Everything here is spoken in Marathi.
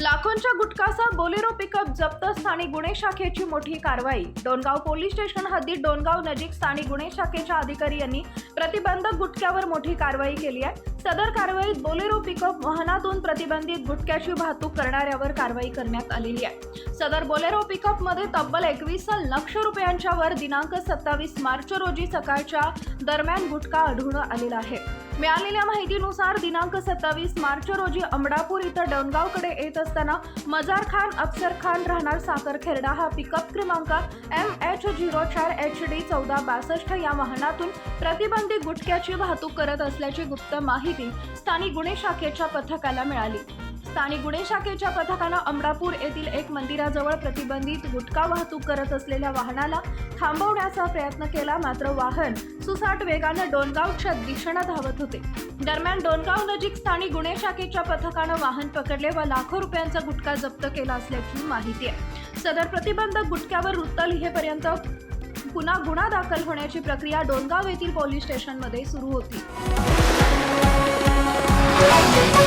लाखोंच्या गुटखाचा बोलेरो पिकअप जप्त स्थानिक गुन्हे शाखेची मोठी कारवाई. डोनगाव पोलीस स्टेशन हद्दीत डोनगाव नजीक स्थानिक गुन्हे शाखेच्या अधिकारी यांनी प्रतिबंधक गुटख्यावर मोठी कारवाई केली आहे. सदर कारवाईत बोलेरो पिकअप वाहनातून प्रतिबंधित गुटख्याची वाहतूक करणाऱ्यावर कारवाई करण्यात आलेली आहे. सदर बोलेरो पिकअपमध्ये तब्बल एकवीस लक्ष रुपयांच्या वर दिनांक सत्तावीस मार्च रोजी सकाळच्या दरम्यान गुटखा आढळून आलेला आहे. मिळालेल्या माहितीनुसार दिनांक सत्तावीस मार्च रोजी अमडापूर इथं डोनगावकडे येत असताना मजार खान अफसर खान राहणार साखर खेरडा हा पिकअप क्रमांक एम एच झिरो चार एच डी चौदा बासष्ट या वाहनातून प्रतिबंधित गुटख्याची वाहतूक करत असल्याची गुप्त माहिती स्थानिक गुन्हे शाखेच्या पथकाला मिळाली. स्थानिक गुन्हे शाखेच्या पथकानं अमरापूर येथील एक मंदिराजवळ प्रतिबंधित गुटखा वाहतूक करत असलेल्या वाहनाला थांबवण्याचा प्रयत्न केला मात्र वाहन सुसाट वेगानं डोनगावच्या दिशेनं धावत होते. दरम्यान डोनगाव नजीक स्थानिक गुन्हे शाखेच्या पथकानं वाहन पकडले व लाखो रुपयांचा गुटखा जप्त केला असल्याची माहिती आहे. सदर प्रतिबंधक गुटख्यावर वृत्त लिहेपर्यंत पुन्हा गुन्हा दाखल होण्याची प्रक्रिया डोनगाव येथील पोलीस स्टेशनमध्ये सुरू होती. Thank you.